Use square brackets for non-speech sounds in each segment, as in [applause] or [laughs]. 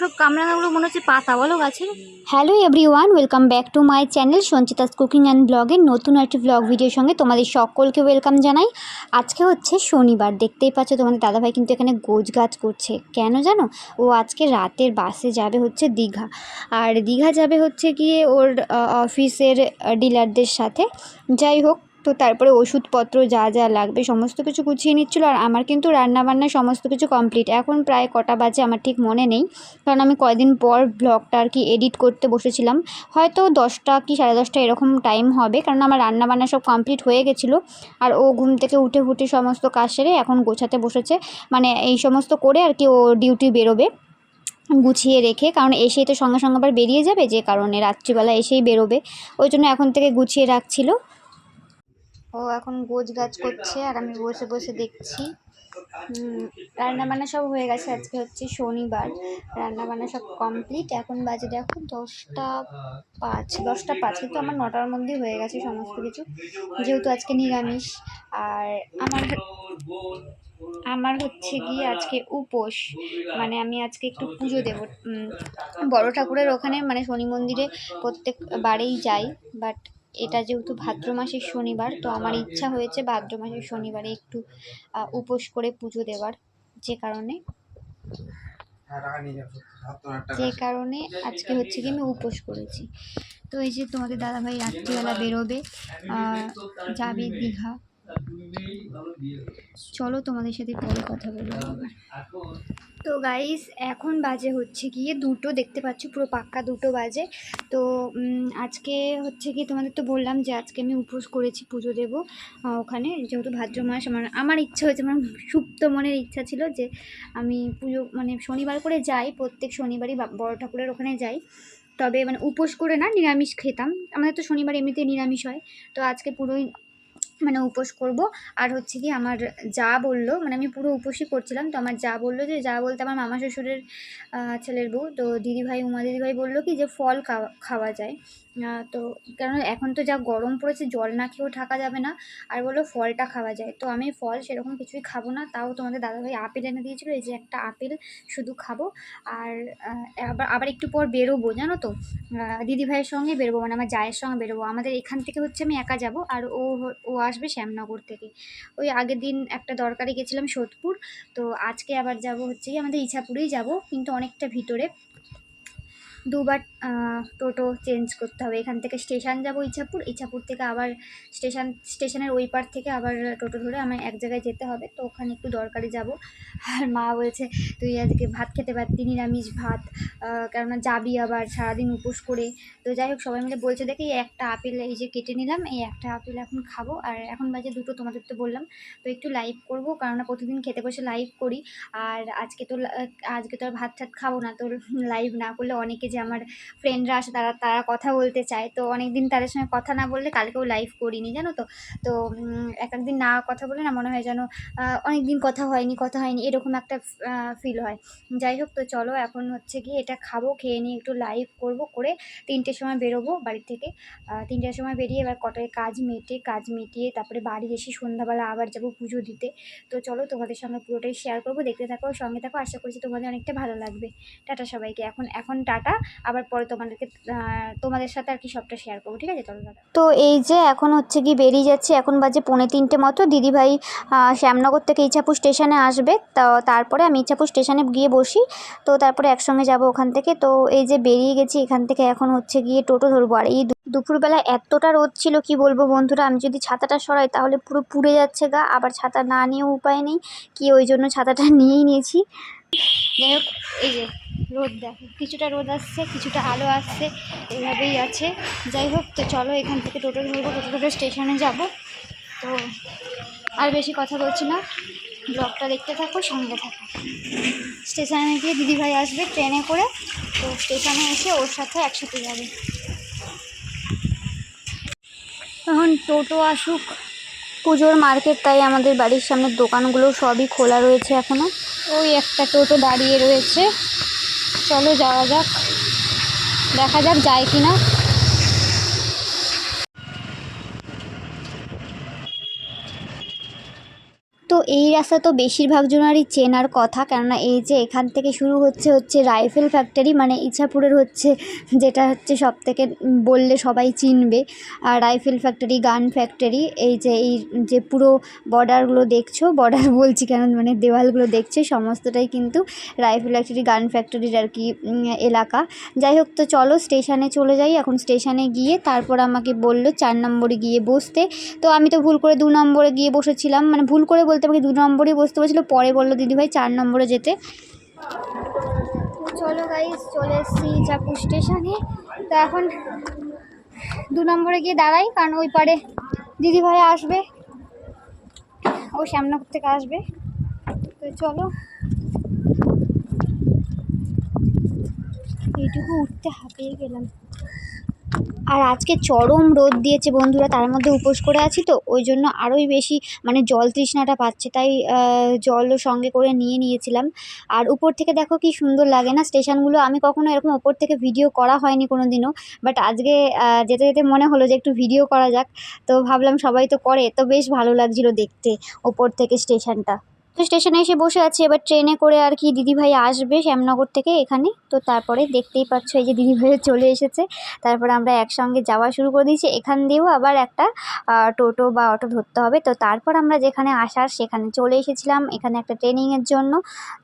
সব কামরাঙাগুলো মনে হচ্ছে পাতা, বলো গাছের। Hello everyone welcome back to my channel Sanchita's cooking and ব্লগের নতুন একটি ব্লগ ভিডিওর সঙ্গে তোমাদের সকলকে ওয়েলকাম জানাই। আজকে হচ্ছে শনিবার, দেখতেই পাচ্ছ তোমাদের দাদাভাই কিন্তু এখানে গোছ গাছ করছে। কেন জানো? ও আজকে রাতের বাসে যাবে হচ্ছে দীঘা। আর দীঘা যাবে হচ্ছে গিয়ে ওর অফিসের ডিলারদের সাথে। যাই হোক তো তারপরে ওষুধপত্র যা যা লাগবে সমস্ত কিছু গুছিয়ে নিচ্ছিলো আর আমার কিন্তু রান্নাবান্না সমস্ত কিছু কমপ্লিট। এখন প্রায় কটা বাজে, আমার ঠিক মনে নেই। কারণ আমি কয়দিন পর ব্লগটা আর কি এডিট করতে বসেছিলাম। হয়তো দশটা কি সাড়ে দশটা এরকম টাইম হবে, কারণ আমার রান্না বান্না সব কমপ্লিট হয়ে গেছিল। আর ও ঘুম থেকে উঠে ফুটে সমস্ত কাজ সেরে এখন গোছাতে বসেছে। মানে এই সমস্ত করে আর কি ও ডিউটি বেরোবে গুছিয়ে রেখে, কারণ এসেই তো সঙ্গে সঙ্গে আবার বেরিয়ে যাবে, যে কারণে রাত্রিবেলা এসেই বেরোবে। ওই জন্য এখন থেকে গুছিয়ে রাখছিল। ও এখন গোছ গাছ করছে আর আমি বসে বসে দেখছি। রান্না বান্না সব হয়ে গেছে। আজকে হচ্ছে শনিবার। রান্না বান্না সব কমপ্লিট। এখন বাজে দেখো দশটা পাঁচ। দশটা পাঁচ, কিন্তু আমার নটার মধ্যেই হয়ে গেছে সমস্ত কিছু। যেহেতু আজকে নিরামিষ, আর আমার আমার হচ্ছে গিয়ে আজকে উপোস। মানে আমি আজকে একটু পুজো দেবো। বড় ঠাকুরের ওখানে মানে শনি মন্দিরে প্রত্যেক বারেই যাই। বাট এটা যেহেতু ভাদ্র মাসের শনিবার তো আমার ইচ্ছা হয়েছে ভাদ্র মাসের শনিবারে একটু উপোস করে পুজো দেওয়ার যে কারণে। যে কারণে আজকে হচ্ছে কি আমি উপোস করেছি। তো এই যে তোমাদের দাদাভাই রাত্রিবেলা বেরোবে যাবে দীঘা চলো তোমাদের সাথে পরে কথা বলব আবার। তো গাইস এখন বাজে হচ্ছে গিয়ে দুটো, দেখতে পাচ্ছ পুরো পাক্কা দুটো বাজে। তো আজকে হচ্ছে কি তোমাদের তো বললাম যে আজকে আমি উপোস করেছি পুজো দেব ওখানে। যেহেতু ভাদ্র মাস, আমার আমার ইচ্ছা হয়েছে, আমার সুপ্ত মনের ইচ্ছা ছিল যে আমি পুজো মানে শনিবার করে যাই, প্রত্যেক শনিবারই বড় ঠাকুরের ওখানে যাই। তবে মানে উপোস করে না, নিরামিষ খেতাম। আমাদের তো শনিবার এমনিতে নিরামিষ হয়। তো আজকে পুরোই মানে উপোস করব। আর হচ্ছে কি আমার যা বলল মানে আমি পুরো উপোসই করছিলাম। তো আমার যা বলল যে, যা বলতে আমার মামা শ্বশুরের ছেলের বউ, তো দিদিভাই, উমা দিদিভাই বলল কি যে, ফল খাওয়া খাওয়া যায়। তো কারণ এখন তো যা গরম পড়েছে, জল না খেয়েও থাকা যাবে না। আর বলো ফলটা খাওয়া যায়। তো আমি ফল সেরকম কিছুই খাব না, তাও তোমাদের দাদাভাই আপেল এনে দিয়েছিলো, এই যে একটা আপেল শুধু খাব। আর আবার আবার একটু পর বেরোবো, জানো তো? দিদিভাইয়ের সঙ্গে বেরোবো মানে আমার জায়ের সঙ্গে বেরোবো। আমাদের এখান থেকে হচ্ছে আমি একা যাব, আর ও ও আসবে শ্যামনগর থেকে। ওই আগের দিন একটা দরকারে গেছিলাম সোদপুর, তো আজকে আবার যাব হচ্ছে আমাদের ইছাপুরেই যাব, কিন্তু অনেকটা ভিতরে। দুবার টোটো চেঞ্জ করতে হবে। এখান থেকে স্টেশন যাব ইছাপুর ইছাপুর থেকে আবার স্টেশন, স্টেশনের ওই পার থেকে আবার টোটো ধরে আমার এক জায়গায় যেতে হবে। তো ওখানে একটু দরকারে যাব। আর মা বলছে, তুই আজকে ভাত খেতে পারতি, নিরামিষ ভাত কেননা যাবি আবার সারাদিন উপোস করে। তো যাই হোক, সবাই মিলে বলছে, দেখি, এই একটা আপেল, এই যে কেটে নিলাম, এই একটা আপেল এখন খাব। আর এখন বাজে দুটো, তোমাদের তো বললাম। তো একটু লাইভ করব কারণ প্রতিদিন খেতে বসে লাইভ করি। আর আজকে তো আজকে তো আর ভাত টাত খাব না, তো লাইভ না করলে অনেকে যে আমার ফ্রেন্ডরা আসে, তারা তারা কথা বলতে চায়। তো অনেক দিন তাদের সঙ্গে কথা না বললে কালকেও লাইভ করিনি, জানো তো? তো এক একদিন না কথা বলে না মনে হয় যেন অনেক দিন কথা হয়নি কথা হয়নি, এরকম একটা ফিল হয়। যাই হোক, তো চলো এখন হচ্ছে কি এটা খাব, খেয়ে নিয়ে একটু লাইভ করব, করে তিনটের সময় বেরোবো বাড়ি থেকে। তিনটের সময় বেরিয়ে এবার কটায় কাজ মেটে, কাজ মিটিয়ে তারপরে বাড়ি এসে সন্ধ্যাবেলা আবার যাব পুজো দিতে। তো চলো, তোমাদের সঙ্গে পুরোটাই শেয়ার করব, দেখতে থাকো, সঙ্গে থাকো, আশা করছি তোমাদের অনেকটা ভালো লাগবে। টাটা সবাইকে, এখন এখন টাটা। আবার পরে তোমাদেরকে তোমাদের সাথে আর কি সবটা শেয়ার করব, ঠিক আছে? চলো টাটা তো এই যে এখন হচ্ছে কি বেরিয়ে যাচ্ছে, এখন বাজে পৌনে তিনটে মতো। দিদিভাই শ্যামনগর থেকে ইছাপুর স্টেশনে আসবে। তো তারপরে আমি ইছাপুর স্টেশনে গিয়ে বসি। তো তারপরে একসঙ্গে যাব ওখান থেকে। তো এই যে বেরিয়ে গেছি, এখান থেকে এখন হচ্ছে গিয়ে টোটো ধরবো। আর এই দুপুরবেলা এতটা রোদ ছিল, কি বলব বন্ধুরা? আমি যদি ছাতাটা সরাই, তাহলে পুরো পুড়ে যাচ্ছে গা। আবার ছাতা না নিয়েও উপায় নেই। কি ওই জন্য ছাতাটা নিয়েই নিয়েছি। যাই হোক, এই যে রোদ দেখো, কিছুটা রোদ আসছে, কিছুটা আলো আসছে, এভাবেই আছে। যাই হোক, তো চলো এখান থেকে টোটো ধরবো, টোটো ধরে স্টেশনে যাব। তো আর বেশি কথা বলছি না, ব্লগটা দেখতে থাকো, সঙ্গে থাকো। স্টেশনে গিয়ে দিদিভাই আসবে ট্রেনে করে, তো স্টেশনে এসে ওর সাথে একসাথে যাবে। এখন টোটো আসুক, পুজোর মার্কেট, তাই আমাদের বাড়ির সামনের দোকানগুলো সবই খোলা রয়েছে এখনও ওই একটা টোটো দাঁড়িয়ে রয়েছে। চলো যাওয়া যাক। দেখা যাক যায় কি না এই রাস্তা তো বেশিরভাগ জনেরই চেনার কথা, কেননা এই যে এখান থেকে শুরু হচ্ছে হচ্ছে রাইফেল ফ্যাক্টরি মানে ইছাপুরের হচ্ছে যেটা হচ্ছে সব থেকে বললে সবাই চিনবে আর রাইফেল ফ্যাক্টরি, গান ফ্যাক্টরি, এই যে এই যে পুরো বর্ডারগুলো দেখছ, বর্ডার [laughs] বলছি কেন মানে দেওয়ালগুলো দেখছে, সমস্তটাই কিন্তু রাইফেল ফ্যাক্টরি, গান ফ্যাক্টরির আর কি এলাকা। যাই হোক, তো চলো স্টেশনে চলে যাই, এখন স্টেশনে গিয়ে তারপর আমাকে বলল চার নম্বরে গিয়ে বসতে। তো আমি তো ভুল করে দু নম্বরে গিয়ে বসেছিলাম মানে ভুল করে বলতে আমাকে দু নম্বরেই বসতে বলেছিলো, পরে বলল দিদিভাই, চার নম্বরে যেতে। চলো গাইস চলে এসেছি চাপুর স্টেশনে তো এখন দু নম্বরে গিয়ে দাঁড়াই, কারণ ওই পারে দিদিভাই আসবে। ও শ্যামনগর থেকে আসবে। তো চলো। এইটুকু উঠতে হাঁপিয়ে গেলাম। আর আজকে চরম রোদ দিয়েছে বন্ধুরা, তার মধ্যে উপোস করে আছি তো, ওই জন্য আরোই বেশি মানে জল তৃষ্ণাটা পাচ্ছে, তাই জলও সঙ্গে করে নিয়ে নিয়েছিলাম। আর উপর থেকে দেখো কি সুন্দর লাগে না, স্টেশনগুলো, আমি কখনো এরকম উপর থেকে ভিডিও করা হয়নি কোনো দিনও বাট আজকে যেতে যেতে মনে হলো যে একটু ভিডিও করা যাক, তো ভাবলাম সবাই তো করে, তো বেশ ভালো লাগছিল দেখতে ওপর থেকে স্টেশনটা। তো স্টেশনে এসে বসে আছি। এবার ট্রেনে করে আর কি দিদিভাই আসবে শ্যামনগর থেকে এখানে। তো তারপরে দেখতেই পাচ্ছ এই যে দিদিভাইও চলে এসেছে। তারপরে আমরা একসঙ্গে যাওয়া শুরু করে দিয়েছি। এখান দিয়েও আবার একটা টোটো বা অটো ধরতে হবে। তো তারপর আমরা যেখানে আসার সেখানে চলে এসেছিলাম এখানে একটা ট্রেনিংয়ের জন্য।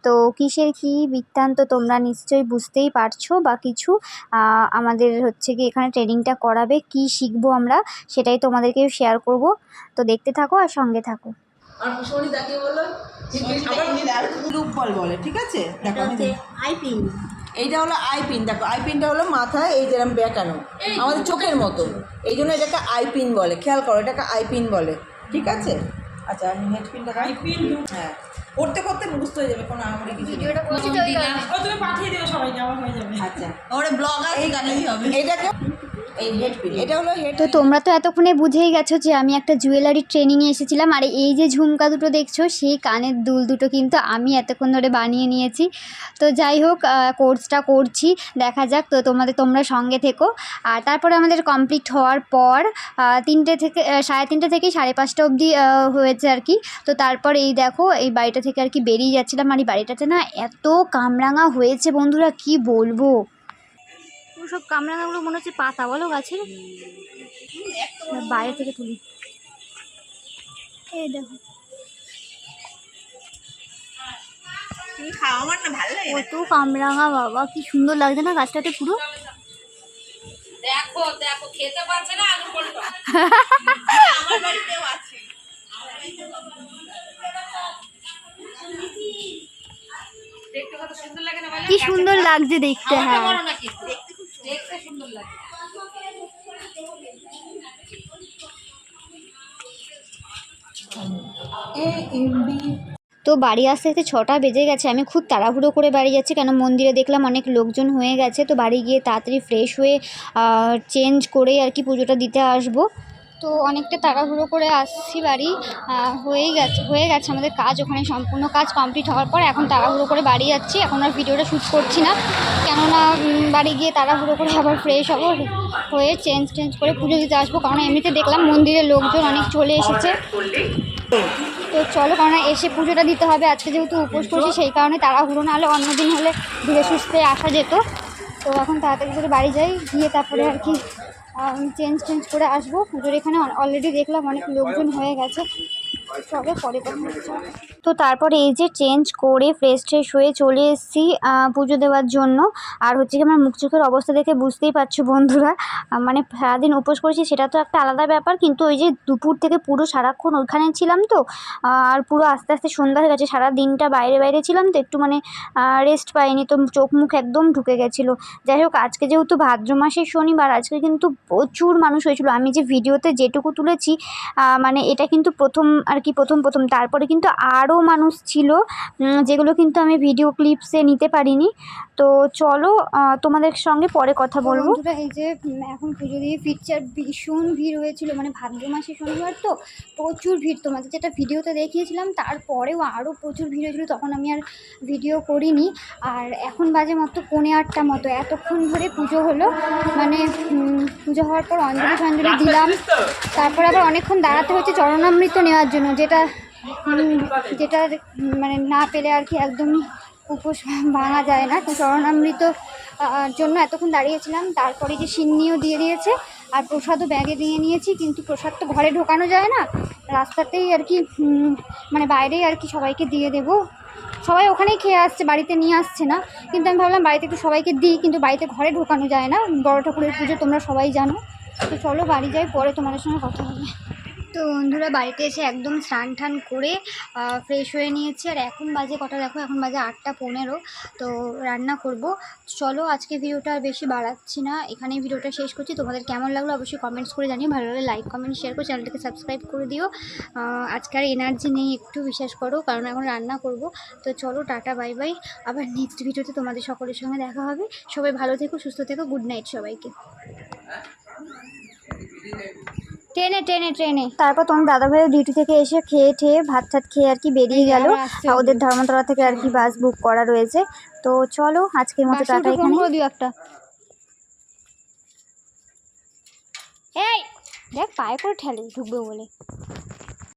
তো কিসের কি বৃত্তান্ত তোমরা নিশ্চয়ই বুঝতেই পারছ বা কিছু আমাদের হচ্ছে কি এখানে ট্রেনিংটা করাবে, কি শিখব আমরা সেটাই তোমাদেরকে শেয়ার করব। তো দেখতে থাকো আর সঙ্গে থাকো। আর সনিতাকে বলল বল বলে ঠিক আছে? দেখো আইপিন এইটা হলো আই পিন দেখো আই পিনটা হলো মাথায় এই যেরকম বেঁকানো আমাদের চোখের মতো। এই জন্য এটাকে আইপিন বলে খেয়াল করো এটাকে আইপিন বলে ঠিক আছে? আচ্ছা পিনটা হ্যাঁ করতে করতে বুঝতে হয়ে যাবে কোনো আমারই কিছু। ও তুমি পাঠিয়ে দিও সবাইকে আমার হয়ে যাবে। আচ্ছা। ওরে ব্লগ আছে জানাই হবে। পিন এটা হলো হেড তো তোমরা তো এতক্ষণে বুঝেই গেছো যে আমি একটা জুয়েলারি ট্রেনিংয়ে এসেছিলাম আর এই যে ঝুমকা দুটো দেখছ সেই কানের দুল দুটো কিন্তু আমি এতক্ষণ ধরে বানিয়ে নিয়েছি। তো যাই হোক কোর্সটা করছি দেখা যাক তো তোমাদের তোমরা সঙ্গে থেকো। আর তারপরে আমাদের কমপ্লিট হওয়ার পর তিনটে থেকে সাড়ে তিনটে থেকে সাড়ে পাঁচটা অবধি হয়েছে আর কি। তো তারপর এই দেখো এই বাড়িটা থেকে আর কি বেরিয়ে যাচ্ছিলাম। আর এই বাড়িটাতে না এত কামরাঙা হয়েছে বন্ধুরা কি বলব? সব কামরাঙাগুলো মনে হচ্ছে পাতা বলো গাছের। বাইরে থেকে তুলি। এই দেখো। কত কামরাঙা বাবা কি সুন্দর লাগছে না গাছটাতে পুরো? দেখো দেখো খেতে পারছে না আলু আমার বাড়িতেও আছে। দেখতে কত সুন্দর লাগে না বলো? কি সুন্দর লাগছে দেখতে হ্যাঁ। তো বাড়ি আসতে আসতে ছটা বেজে গেছে, আমি খুব তাড়াহুড়ো করে বাড়ি যাচ্ছি, কেন মন্দিরে দেখলাম অনেক লোকজন হয়ে গেছে, তো বাড়ি গিয়ে তাড়াতাড়ি ফ্রেশ হয়ে চেঞ্জ করে আর কি পুজোটা দিতে আসব। তো অনেকটা তাড়াহুড়ো করে আসছি বাড়ি হয়েই গেছে, হয়ে গেছে আমাদের কাজ, ওখানে সম্পূর্ণ কাজ কমপ্লিট হওয়ার পর এখন তাড়াহুড়ো করে বাড়ি যাচ্ছি, এখন আর ভিডিওটা শ্যুট করছি না, কেননা বাড়ি গিয়ে তাড়াহুড়ো করে আবার ফ্রেশ হব, হয়ে চেঞ্জ টেঞ্জ করে পুজো দিতে আসব, কারণ এমনিতে দেখলাম মন্দিরের লোকজন অনেক চলে এসেছে। তো চলো কারণ এসে পুজোটা দিতে হবে। আজকে যেহেতু উপোস করছি, সেই কারণে তাড়াহুড়ো না হলে অন্যদিন হলে ধীরে সুস্থে আসা যেত। তো এখন তাড়াতাড়ি করে বাড়ি যাই, গিয়ে তারপরে আর কি চেঞ্জ চেঞ্জ করে আসব। পুজোর এখানে অলরেডি দেখলাম অনেক লোকজন হয়ে গেছে। পরে তো তারপরে এই যে চেঞ্জ করে ফ্রেশ ট্রেশ হয়ে চলে এসেছি পুজো দেওয়ার জন্য। আর হচ্ছে কি আমার মুখ চোখের অবস্থা দেখে বুঝতেই পারছ বন্ধুরা। মানে সারাদিন উপোস করেছি, সেটা তো একটা আলাদা ব্যাপার। কিন্তু ওই যে দুপুর থেকে পুরো সারাক্ষণ ওইখানে ছিলাম তো, আর পুরো আস্তে আস্তে সন্ধ্যা হয়ে গেছে। সারা দিনটা বাইরে বাইরে ছিলাম তো, একটু মানে রেস্ট পাইনি, তো চোখ মুখ একদম ঢুকে গেছিল। যাই হোক, আজকে যেহেতু ভাদ্র মাসের শনিবার, আজকে কিন্তু প্রচুর মানুষ হয়েছিল। আমি যে ভিডিওতে যেটুকু তুলেছি মানে এটা কিন্তু প্রথম আর কি প্রথম প্রথম। তারপরে কিন্তু আরও মানুষ ছিল যেগুলো কিন্তু আমি ভিডিও ক্লিপসে নিতে পারিনি। তো চলো তোমাদের সঙ্গে পরে কথা বলব। এই যে এখন পুজো দিয়ে ফিরছে ভীষণ ভিড় হয়েছিল মানে ভাদ্র মাসে শনিবার তো প্রচুর ভিড়। তোমাদের যেটা ভিডিওতে দেখিয়েছিলাম তারপরেও আরও প্রচুর ভিড় হয়েছিল তখন আমি আর ভিডিও করিনি। আর এখন বাজে মতো পৌনে আটটা মতো এতক্ষণ ধরে পুজো হলো। মানে পুজো হওয়ার পর অঞ্জলি ফঞ্জলি দিলাম তারপর আবার অনেকক্ষণ দাঁড়াতে হচ্ছে চরণামৃত নেওয়ার জন্য। যেটা উম, যেটা মানে না পেলে আর কি একদমই উপোস ভাঙা যায় না। তো চরণামৃত জন্য এতক্ষণ দাঁড়িয়েছিলাম। তারপরে যে সিন্নিও দিয়ে দিয়েছে আর প্রসাদও ব্যাগে দিয়ে নিয়েছি কিন্তু প্রসাদ তো ঘরে ঢোকানো যায় না। রাস্তাতেই আর কি মানে বাইরেই আর কি সবাইকে দিয়ে দেবো। সবাই ওখানেই খেয়ে আসছে বাড়িতে নিয়ে আসছে না। কিন্তু আমি ভাবলাম বাড়িতে একটু সবাইকে দিই কিন্তু বাড়িতে ঘরে ঢোকানো যায় না। বড় ঠাকুরের পুজো তোমরা সবাই জানো। তো চলো বাড়ি যাই পরে তোমাদের সঙ্গে কথা হবে। তো বন্ধুরা, বাড়িতে এসে একদম স্নান টান করে ফ্রেশ হয়ে নিয়েছি। আর এখন বাজে কটা দেখো? এখন বাজে আটটা পনেরো। তো রান্না করব। চলো, আজকে ভিডিওটা আর বেশি বাড়াচ্ছি না। এখানেই ভিডিওটা শেষ করছি। তোমাদের কেমন লাগল অবশ্যই কমেন্টস করে জানিও। ভালো লাগলে লাইক কমেন্ট শেয়ার করো। চ্যানেলটাকে সাবস্ক্রাইব করে দিও। আজকে আর এনার্জি নেই, একটু বিশ্বাস করো। কারণ এখন রান্না করব। তো চলো, টাটা বাই বাই আবার নেক্সট ভিডিওতে তোমাদের সকলের সঙ্গে দেখা হবে। সবাই ভালো থেকো, সুস্থ থেকো। গুড নাইট সবাইকে। ট্রেনে ট্রেনে ট্রেনে। তারপর তোমার দাদা ভাইও ডিউটি থেকে এসে খেয়ে ঠেয়ে ভাত ঠাত খেয়ে আর কি বেরিয়ে গেল। ওদের ধর্মতলা থেকে আর কি বাস বুক করা রয়েছে। তো চলো আজকের মতো টাটা এখানে একটা। এই দেখ পায়ে করে ঠেলে ঢুকবে বলে।